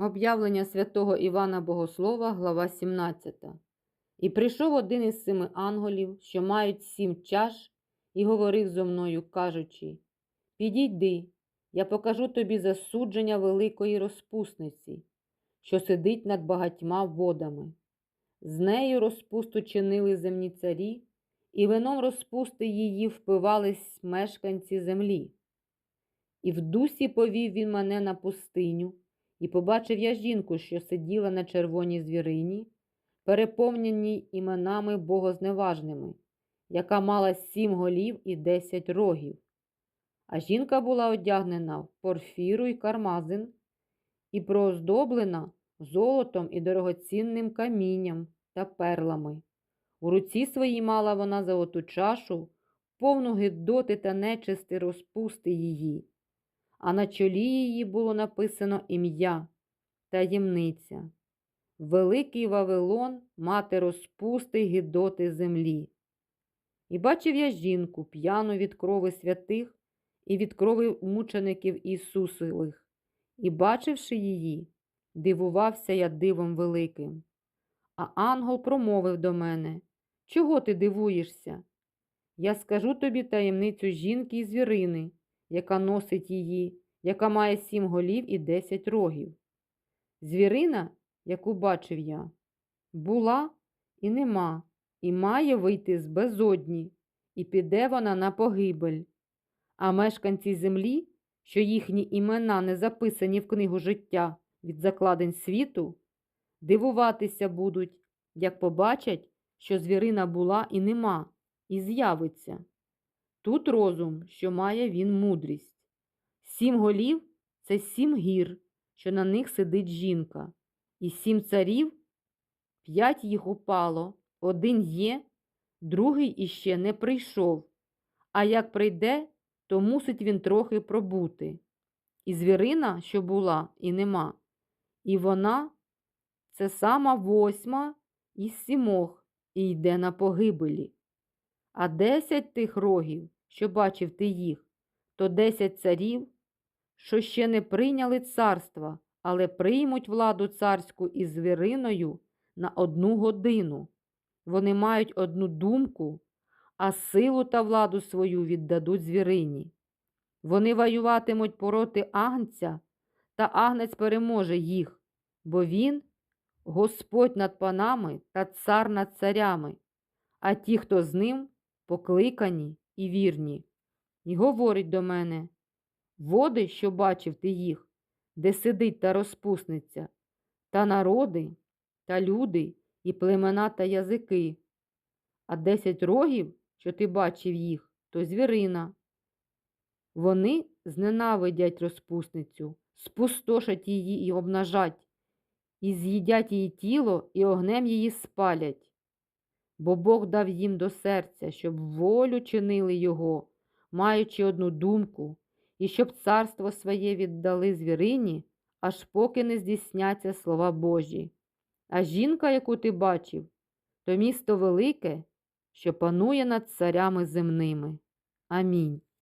Об'явлення святого Івана Богослова, глава 17. І прийшов один із семи ангелів, що мають сім чаш, і говорив зо мною, кажучи: Підійди, я покажу тобі засудження великої розпусниці, що сидить над багатьма водами. З нею розпусту чинили земні царі, і вином розпусти її впивались мешканці землі. І в дусі повів він мене на пустиню, і побачив я жінку, що сиділа на червоній звірині, переповненій іменами богозневажними, яка мала сім голів і десять рогів. А жінка була одягнена в порфіру й кармазин, і прооздоблена золотом і дорогоцінним камінням та перлами. У руці своїй мала вона золоту чашу, повну гидоти та нечисти розпусти її, а на чолі її було написано ім'я таємниця. Великий Вавилон, мати розпусти й гидоти землі. І бачив я жінку, п'яну від крови святих і від крови мучеників Ісусових, і, бачивши її, дивувався я дивом великим. А ангел промовив до мене Чого ти дивуєшся? Я скажу тобі таємницю жінки і звірини, яка носить її, яка має сім голів і десять рогів. Звірина, яку бачив я, була і нема, і має вийти з безодні, і піде вона на погибель. А мешканці землі, що їхні імена не записані в книгу життя від закладень світу, дивуватися будуть, як побачать, що звірина була і нема, і з'явиться. Тут розум, що має він мудрість. Сім голів це сім гір, що на них сидить жінка, і сім царів, п'ять їх упало, один є, другий іще не прийшов, а як прийде, то мусить він трохи пробути. І звірина, що була, і нема, і вона це сама восьма із сімох, і йде на погибелі. А десять тих рогів, що бачив ти їх, то десять царів, що ще не прийняли царства, але приймуть владу царську із звіриною на одну годину. Вони мають одну думку, а силу та владу свою віддадуть звірині. Вони воюватимуть проти агнця, та агнець переможе їх, бо він Господь над панами та цар над царями, а ті, хто з ним, покликані і вірні. І говорить до мене води, що бачив ти їх, де сидить та розпусниця, та народи, та люди, і племена та язики. А десять рогів, що ти бачив їх, то звірина. Вони зненавидять розпусницю, спустошать її і обнажать, і з'їдять її тіло, і огнем її спалять. Бо Бог дав їм до серця, щоб волю чинили його, маючи одну думку, і щоб царство своє віддали звірині, аж поки не здійсняться слова Божі. А жінка, яку ти бачив, то місто велике, що панує над царями земними. Амінь.